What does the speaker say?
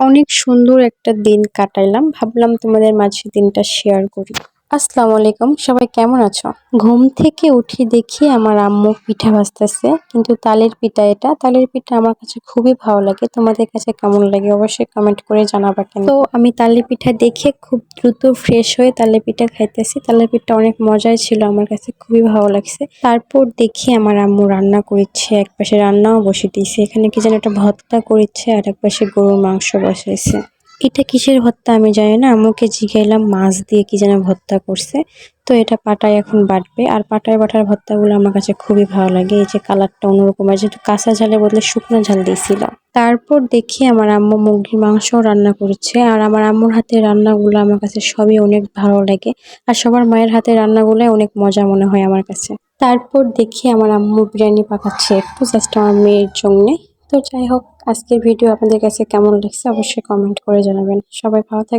অনেক সুন্দর একটা দিন কাটাইলাম। ভাবলাম তোমাদের মাঝে দিনটা শেয়ার করি। আসসালামু আলাইকুম, সবাই কেমন আছো? ঘুম থেকে উঠে দেখি আমার আম্মু পিঠা ভাজতেছে, কিন্তু তালের পিঠা এটা। তালের পিঠা আমার কাছে খুবই ভালো লাগে। তোমাদের কাছে কেমন লাগে অবশ্যই কমেন্ট করে জানাবা কেন? তো আমি তালের পিঠা দেখে খুব দ্রুত ফ্রেশ হয়ে তালের পিঠা খাইতেছি। তালের পিঠা অনেক মজাই ছিল, আমার কাছে খুবই ভালো লাগছে। তারপর দেখি আমার আম্মু রান্না করেছে এক পাশে রান্নাও বসে দিয়েছে। এখানে কি যেন একটা ভত্তা করেছে আর এক পাশে গরুর মাংস বসাইছে। এটা কিসের ভর্তা আমি জানি না। আম্মুকে জিগাইলাম, মাছ দিয়ে কি যেন ভর্তা করছে। তো এটা পাটায় এখন বাটবে। আর পাটায় বাটার ভর্তাগুলো আমার কাছে খুবই ভালো লাগে। এই যে কালারটা অন্যরকম আর যেহেতু কাঁচা ঝালের বদলে শুকনো ঝাল দিয়েছিল। তারপর দেখি আমার আম্মু মুরগির মাংসও রান্না করেছে। আর আমার আম্মুর হাতের রান্নাগুলো আমার কাছে সবই অনেক ভালো লাগে। আর সবার মায়ের হাতের রান্নাগুলো অনেক মজা মনে হয় আমার কাছে। তারপর দেখি আমার আম্মু বিরিয়ানি পাকাচ্ছে একটু জাস্ট আমার মেয়ের জন্যে। তো যাই হোক, আজকের ভিডিও আপনাদের কাছে কেমন লাগছে অবশ্যই কমেন্ট করে জানাবেন। সবাই ভালো থাকবেন।